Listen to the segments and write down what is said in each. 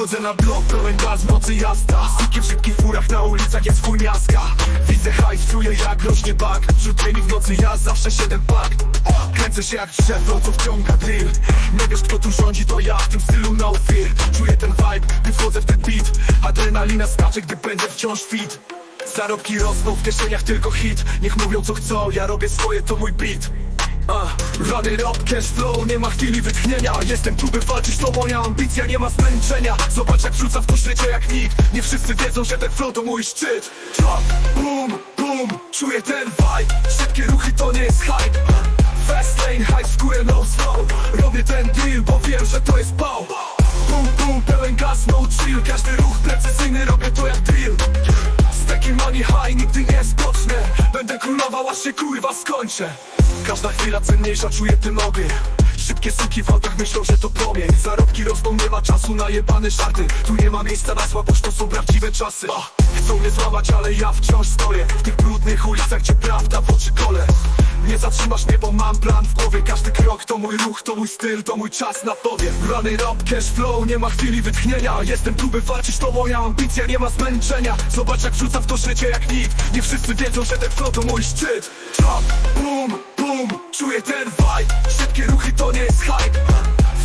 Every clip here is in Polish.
Wchodzę na blok, pełen gaz, w nocy jazda. Sykiem w szybkich furach na ulicach jest full miaska. Widzę hajs, czuję jak rośnie bak. Wśród w nocy ja zawsze siedem pak. Kręcę się jak drzewo, co wciąga drill. Nie wiesz kto tu rządzi, to ja w tym stylu no fear. Czuję ten vibe, gdy wchodzę w ten beat. Adrenalina skacze, gdy będę wciąż fit. Zarobki rosną, w kieszeniach tylko hit. Niech mówią co chcą, ja robię swoje, to mój beat Uh, Rany rap, cash flow, nie ma chwili wytchnienia. Jestem tu by walczyć, to moja ambicja, nie ma zmęczenia. Zobacz jak wrzucam w to życie jak nikt. Nie wszyscy wiedzą, że ten flow to mój szczyt. Drop, boom, boom, czuję ten vibe. Szybkie ruchy to nie jest hype. Fast lane, hype w górę, no slow. Robię ten deal, bo wiem, że to jest pał. Boom, boom, pełen gaz, no chill. Każdy ruch precyzyjny, robię to jak drill. Z takim money high nigdy nie spocznę. Będę królował aż się kurwa skończę Każda chwila cenniejsza czuje tym nogy Szybkie suki w autach myślą, że to płomień Zarobki rosną, nie ma czasu na jebane żarty. Tu nie ma miejsca na słabość, to są prawdziwe czasy. Ach, Chcą mnie złamać, ale ja wciąż stoję. W tych brudnych ulicach, gdzie prawda w oczy kole nie zatrzymasz mnie, bo mam plan w głowie. Każdy krok to mój ruch, to mój styl, to mój czas na tobie. Rany rap, cash flow, nie ma chwili wytchnienia. Jestem tu by walczyć, to moja ambicja, nie ma zmęczenia. Zobacz jak wrzucam w to życie jak nikt. Nie wszyscy wiedzą, że ten flow to mój szczyt. Drop, boom, boom, czuję ten vibe. Szybkie ruchy to nie jest hype.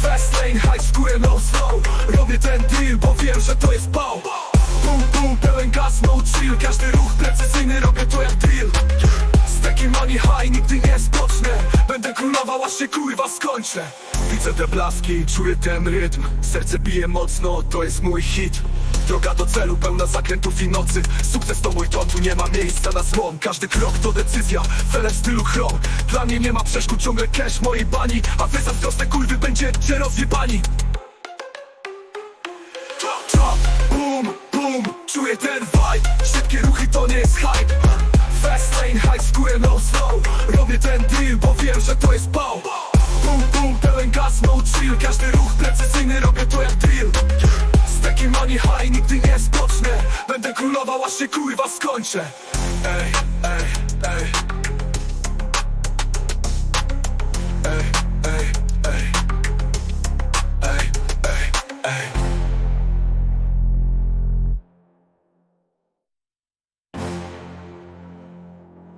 Fast lane, w górę, no slow. Robię ten deal, bo wiem, że to jest pał. Boom, boom, pełen gaz, no chill. Każdy ruch precyzyjny, robię to jak drill. Z takim money high nigdy nie spocznę. Będę królował aż się kurwa skończę. Widzę te blaski, czuję ten rytm. Serce bije mocno, to jest mój hit Droga do celu pełna zakrętów i nocy. Sukces to mój ton, tu nie ma miejsca na złom. Każdy krok to decyzja, fele w stylu chrom Dla mnie nie ma przeszkód, ciągle cash mojej bani. A wy zazdrosne kurwy będziecie rozjebani. Drop, drop, boom, boom, czuję ten vibe. Szybkie ruchy to nie jest hype. Fast lane, high w górę, no slow. Robię ten deal, bo wiem, że to jest pał Boom, boom, pełen gaz, no chill. Każdy ruch precyzyjny, robię to jak drill Takim money high nigdy nie spocznę Będę królował, aż się kurwa skończę. Ej, ej